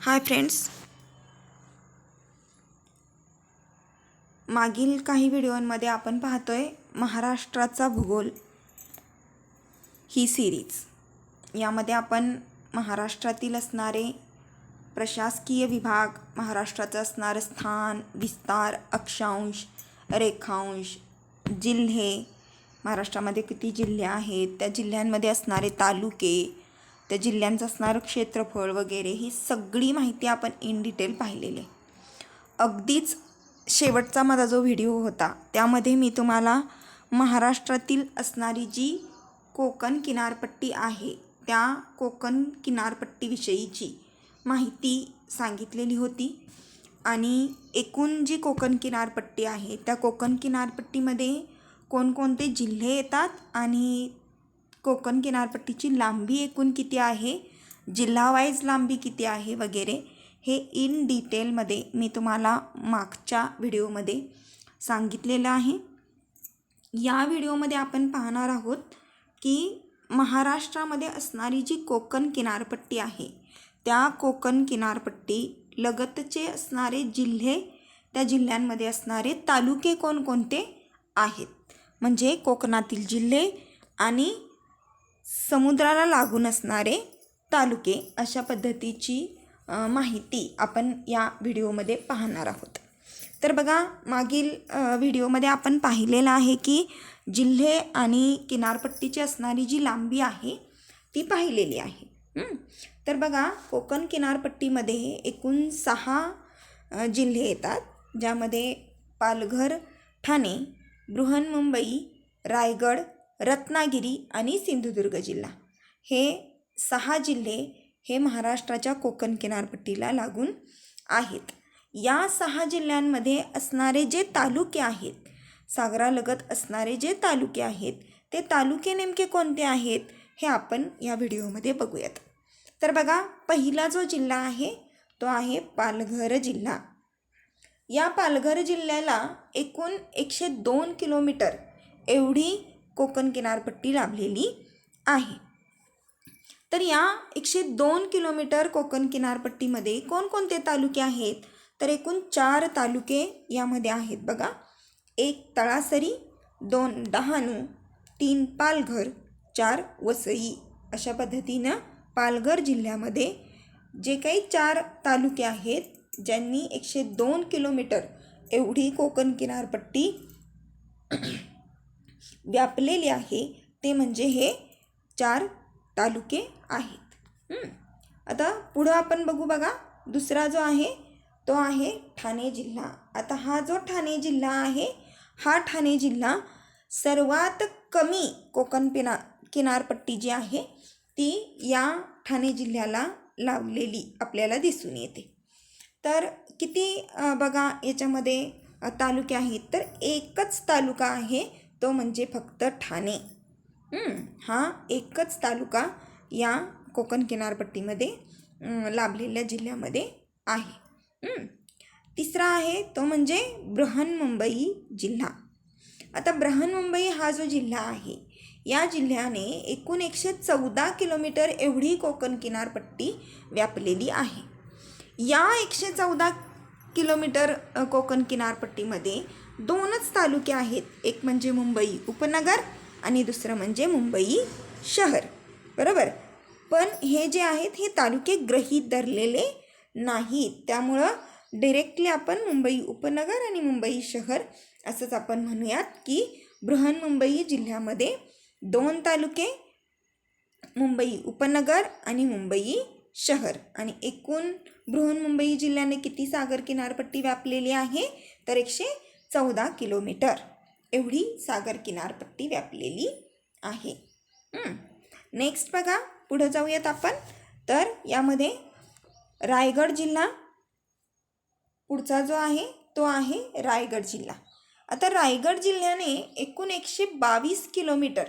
Hi friends. मागील काही व्हिडिओंमध्ये आपण पाहतोय महाराष्ट्राचा भूगोल ही सिरीज यामध्ये आपण महाराष्ट्रातील असणारे प्रशासकीय विभाग महाराष्ट्राचं असणारं स्थान विस्तार अक्षांश रेखांश जिल्हे महाराष्ट्रामध्ये किती जिल्हे आहेत त्या जिल्ह्यांमध्ये असणारे तालुके त्या जिल्ह्यांचं असणारं क्षेत्रफळ वगैरे ही सगळी माहिती आपण इन डिटेल पाहिलेली अगदीच शेवटचा माझा जो व्हिडिओ होता त्यामध्ये मी तुम्हाला महाराष्ट्रातील असणारी जी कोकण किनारपट्टी आहे त्या कोकण किनारपट्टीविषयीची माहिती सांगितलेली होती. आणि एकूण जी कोकण किनारपट्टी आहे त्या कोकण किनारपट्टीमध्ये कोणकोणते जिल्हे येतात आणि कोकण किनारपट्टीची लांबी एकूण किती आहे? जिल्हावाईज लांबी किती आहे वगैरे? हे इन डिटेलमध्ये मी तुम्हाला मागच्या व्हिडिओमध्ये सांगितलेलं आहे. या व्हिडिओमध्ये आपण पाहणार आहोत की महाराष्ट्रामध्ये असणारी जी कोकण किनारपट्टी आहे त्या कोकण किनारपट्टी लगतचे असणारे जिल्हे त्या जिल्ह्यांमध्ये असणारे तालुके कोणकोणते आहेत? म्हणजे कोकणातील जिल्हे आणि समुद्राला लागून असणारे तालुके अशा पद्धतीची माहिती आपण या व्हिडिओमध्ये पाहणार आहोत. तर बघा मागील व्हिडिओमध्ये आपण पाहिलेलं आहे की जिल्हे आणि किनारपट्टीची असणारी जी लांबी आहे ती पाहिलेली आहे. तर बघा कोकण किनारपट्टीमध्ये एकूण सहा जिल्हे येतात ज्यामध्ये पालघर ठाणे बृहन्मुंबई रायगड रत्नागिरी आणि सिंधुदुर्ग जिल्हा. हे सहा जिल्हे हे महाराष्ट्राच्या कोकण किनारपट्टीला लागून आहेत. या सहा जिल्ह्यांमध्ये असणारे जे तालुके आहेत सागरालगत असणारे जे तालुके आहेत ते तालुके नेमके कोणते आहेत हे आपण या व्हिडिओमध्ये बघूयात. तर बघा पहिला जो जिल्हा आहे तो आहे पालघर जिल्हा. या पालघर जिल्ह्याला एकूण एकशे दोन किलोमीटर एवढी कोकण किनारपट्टी लाभलेली आहे. तर या एकशे दोन किलोमीटर कोकण किनारपट्टीमध्ये कोणकोणते तालुके आहेत? तर एकूण चार तालुके यामध्ये आहेत बघा. एक तळासरी दोन डहाणू तीन पालघर चार वसई. अशा पद्धतीनं पालघर जिल्ह्यामध्ये जे काही चार तालुके आहेत ज्यांनी एकशे दोन किलोमीटर एवढी कोकण किनारपट्टी व्यापलेली आहे ते म्हणजे हे चार तालुके आहेत. आता पुढं आपण बघू बघा दुसरा जो आहे तो आहे ठाणे जिल्हा. आता हा जो ठाणे जिल्हा आहे हा ठाणे जिल्हा सर्वात कमी कोकण पिना किनारपट्टी जी आहे ती या ठाणे जिल्ह्याला लावलेली आपल्याला दिसून येते. तर किती बघा याच्यामध्ये तालुके आहेत तर एकच तालुका आहे तो म्हणजे फक्त ठाणे. हं, हा एकच तालुका या कोकण किनारपट्टीमध्ये लाभलेल्या जिल्ह्यामध्ये आहे. तिसरा आहे तो म्हणजे बृहन्मुंबई जिल्हा. आता बृहन्मुंबई हा जो जिल्हा आहे या जिल्ह्याने एकूण एकशे चौदा किलोमीटर एवढी कोकण किनारपट्टी व्यापलेली आहे. या एकशे चौदा किलोमीटर कोकण किनारपट्टीमध्ये दोनच तालुके आहेत. एक म्हणजे मुंबई उपनगर आणि दुसरं म्हणजे मुंबई शहर. बरोबर? पण हे जे आहेत हे तालुके गृहीत धरलेले नाहीत. त्यामुळं डिरेक्टली आपण मुंबई उपनगर आणि मुंबई शहर असंच आपण म्हणूयात की बृहन्मुंबई जिल्ह्यामध्ये दोन तालुके मुंबई उपनगर आणि मुंबई शहर. आणि एकूण बृहन्मुंबई जिल्ह्याने किती सागर किनारपट्टी व्यापलेली आहे? तर एकशे चौदा किलोमीटर. एवढी सागर किनारपट्टी व्यापलेली आहे. नेक्स्ट बघा पुढं जाऊयात आपण. तर यामध्ये रायगड जिल्हा पुढचा जो आहे तो आहे रायगड जिल्हा. आता रायगड जिल्ह्याने एकूण एकशे बावीस किलोमीटर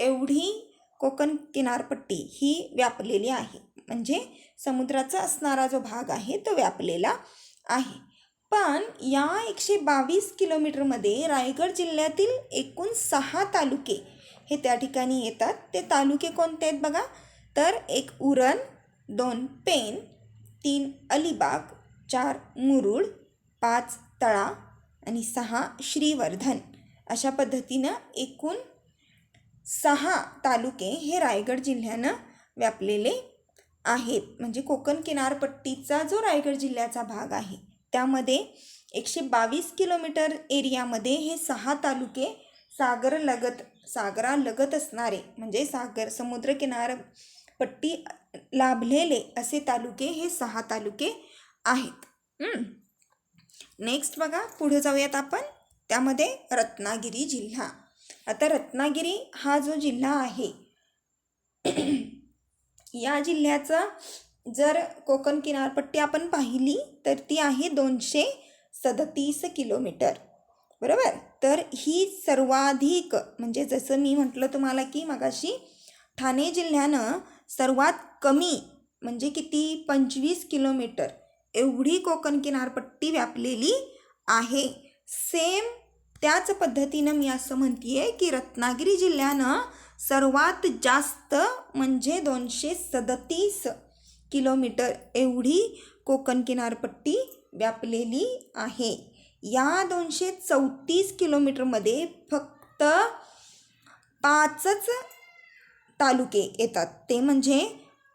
एवढी कोकण किनारपट्टी ही व्यापलेली आहे. म्हणजे समुद्राचा असणारा जो भाग आहे तो व्यापलेला आहे. पण या एकशे बावीस किलोमीटरमध्ये रायगड जिल्ह्यातील एकूण सहा तालुके हे त्या ठिकाणी येतात. ते तालुके कोणते आहेत बघा? तर एक उरण दोन पेन तीन अलिबाग चार मुरुड पाच तळा आणि सहा श्रीवर्धन. अशा पद्धतीनं एकूण सहा तालुके हे रायगड जिल्ह्यानं व्यापलेले आहेत. म्हणजे कोकण किनारपट्टीचा जो रायगड जिल्ह्याचा भाग आहे त्यामध्ये एकशे बावीस किलोमीटर एरियामध्ये हे सहा तालुके सागरलगत सागरालगत असणारे म्हणजे सागर समुद्रकिनारपट्टी लाभलेले असे तालुके हे सहा तालुके आहेत. नेक्स्ट बघा पुढे जाऊयात आपण. त्यामध्ये रत्नागिरी जिल्हा. आता रत्नागिरी हा जो जिल्हा आहे या जिल्ह्याचा जर कोकण किनारपट्टी आपण पाहिली तर ती आहे दोनशे सदतीस किलोमीटर. बरोबर? तर ही सर्वाधिक म्हणजे जसं मी म्हटलं तुम्हाला की मगाशी ठाणे जिल्ह्यानं सर्वात कमी म्हणजे किती? पंचवीस किलोमीटर एवढी कोकण किनारपट्टी व्यापलेली आहे. सेम त्याच पद्धतीनं मी असं म्हणते आहे की रत्नागिरी जिल्ह्यानं सर्वात जास्त म्हणजे दोनशे सदतीस किलोमीटर एवढी कोकण किनारपट्टी व्यापलेली आहे. या दोनशे चौतीस किलोमीटरमध्ये फक्त पाचच तालुके येतात. ते म्हणजे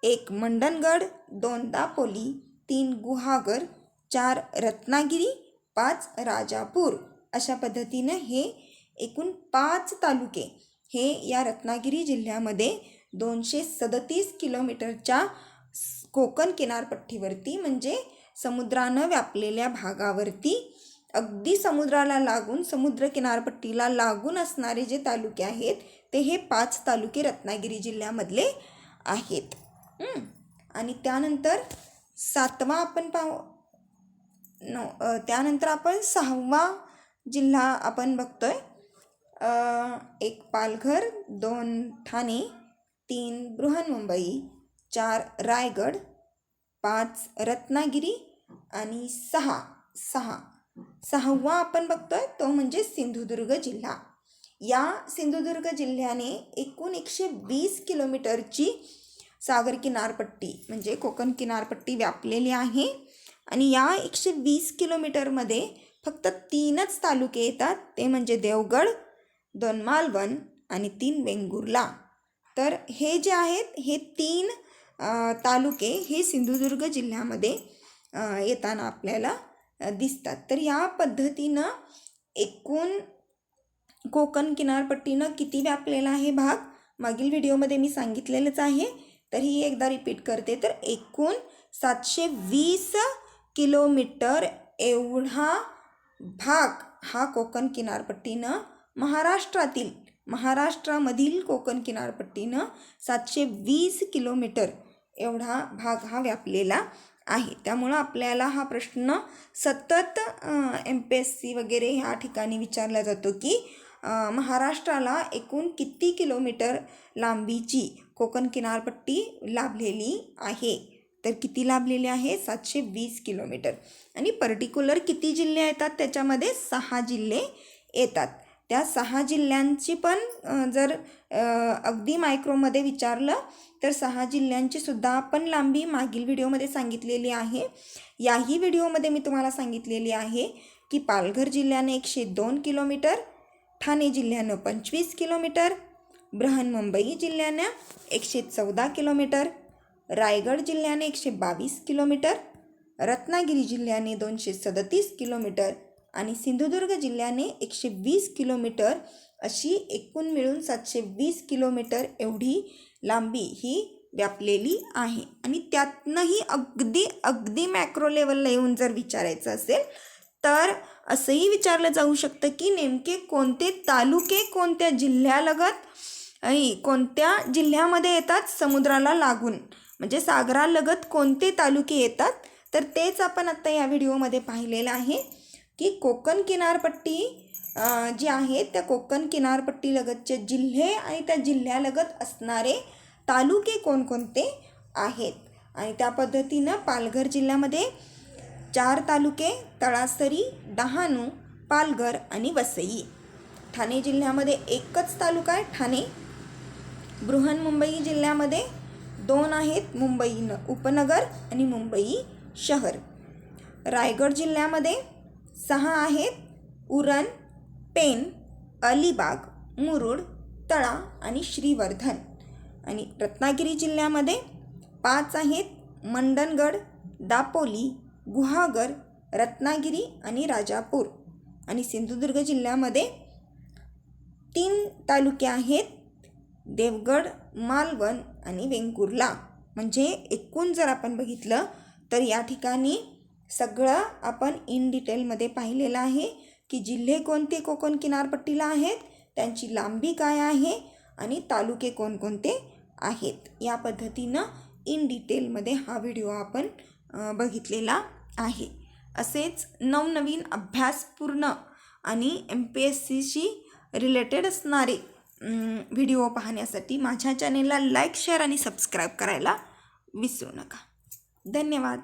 एक मंडणगड दोन दापोली तीन गुहागर चार रत्नागिरी पाच राजापूर. अशा पद्धतीनं हे एकूण पाच तालुके. हे या रत्नागिरी जिल्ह्यामध्ये दोनशे सदतीस किलोमीटरच्या कोकण किनारपट्टीवरती म्हणजे समुद्रानं व्यापलेल्या भागावरती अगदी समुद्राला लागून समुद्र किनारपट्टीला लागून असणारे जे तालुके आहेत ते हे पाच तालुके रत्नागिरी जिल्ह्यामधले आहेत. आणि त्यानंतर सातवा आपण पाहू नो त्यानंतर आपण सहावा जिल्हा आपण बघतोय. एक पालघर दोन ठाणे तीन बृहन्मुंबई. चार रायगड पाच रत्नागिरी आणि सहा सहा. सहावा आपण बघतोय तो म्हणजे सिंधुदुर्ग जिल्हा. या सिंधुदुर्ग जिल्ह्याने एकूण एकशे वीस किलोमीटरची सागर किनारपट्टी म्हणजे कोकण किनारपट्टी व्यापलेली आहे. आणि या एकशे वीस किलोमीटरमध्ये फक्त तीनच तालुके येतात. ते म्हणजे देवगड दोन मालवण आणि तीन वेंगुर्ला. तर हे जे आहेत हे तीन तालुके हे सिंधुदुर्ग जिल्ह्यामध्ये येताना आपल्याला दिसतात. तर या पद्धतीनं एकूण कोकण किनारपट्टीनं किती व्यापलेला आहे भाग? मागील व्हिडिओमध्ये मी सांगितलेलंच आहे. तर ही एकदा रिपीट करते. तर एकूण सातशे वीस किलोमीटर एवढा भाग हा कोकण किनारपट्टीनं महाराष्ट्रातील महाराष्ट्रामधील कोकण किनारपट्टीनं सातशे वीस किलोमीटर एवढा भाग हा व्यापलेला आहे. त्यामुळं आपल्याला हा प्रश्न सतत एम पी एस सी वगैरे ह्या ठिकाणी विचारला जातो की महाराष्ट्राला एकूण किती किलोमीटर लांबीची कोकण किनारपट्टी लाभलेली आहे? तर किती लाभलेली आहे? सातशे वीस किलोमीटर. आणि पर्टिक्युलर किती जिल्हे येतात? त्याच्यामध्ये सहा जिल्हे येतात. त्या सहा जिल्ह्यांची पण जर अगदी मायक्रोमध्ये विचारलं तर सहा जिल्ह्यांची सुद्धा आपण लांबी मागील व्हिडिओमध्ये सांगितलेली आहे. याही व्हिडिओमध्ये मी तुम्हाला सांगितलेली आहे की पालघर जिल्ह्याने एकशे दोन किलोमीटर ठाणे जिल्ह्यानं पंचवीस किलोमीटर बृहन्मुंबई जिल्ह्यानं एकशे चौदा किलोमीटर रायगड जिल्ह्याने एकशे बावीस किलोमीटर रत्नागिरी जिल्ह्याने दोनशे सदतीस किलोमीटर आणि सिंधुदुर्ग जिल्ह्याने एकशे वीस किलोमीटर अशी एकूण मिळून सातशे वीस किलोमीटर एवढी लांबी ही व्यापलेली आहे. आणि त्यातनंही अगदी अगदी मॅक्रो लेवलला येऊन जर विचारायचं असेल तर असंही विचारलं जाऊ शकतं की नेमके कोणते तालुके कोणत्या जिल्ह्यालगत कोणत्या जिल्ह्यामध्ये येतात समुद्राला लागून? म्हणजे सागरालगत कोणते तालुके येतात? तर तेच आपण आत्ता या व्हिडिओमध्ये पाहिलेलं आहे. की कोकण किनारपट्टी जी आहे त्या कोकण किनारपट्टीलगतचे जिल्हे आणि त्या जिल्ह्यालगत असणारे तालुके कोणकोणते आहेत? आणि त्या पद्धतीनं पालघर जिल्ह्यामध्ये चार तालुके तळासरी डहाणू पालघर आणि वसई. ठाणे जिल्ह्यामध्ये एकच तालुका आहे ठाणे. बृहन्मुंबई जिल्ह्यामध्ये दोन आहेत मुंबई न उपनगर आणि मुंबई शहर. रायगड जिल्ह्यामध्ये सहा आहेत. उरण पेन अलिबाग मुरुड तळा आणि श्रीवर्धन. आणि रत्नागिरी जिल्ह्यामध्ये पाच आहेत. मंडणगड दापोली गुहागर रत्नागिरी आणि राजापूर. आणि सिंधुदुर्ग जिल्ह्यामध्ये तीन तालुके आहेत. देवगड मालवण आणि वेंगुर्ला. म्हणजे एकूण जर आपण बघितलं तर या ठिकाणी सगळं आपण इन डिटेलमध्ये पाहिलेलं आहे की जिल्हे कोणते कोकण किनारपट्टीला आहेत त्यांची लांबी काय आहे आणि तालुके कोणकोणते आहेत. या पद्धतीनं इन डिटेलमध्ये हा व्हिडिओ आपण बघितलेला आहे. असेच नवनवीन अभ्यासपूर्ण आणि एम पी एस सीशी रिलेटेड असणारे व्हिडिओ पाहण्यासाठी माझ्या चॅनेलला लाईक शेअर आणि सबस्क्राईब करायला विसरू नका. धन्यवाद.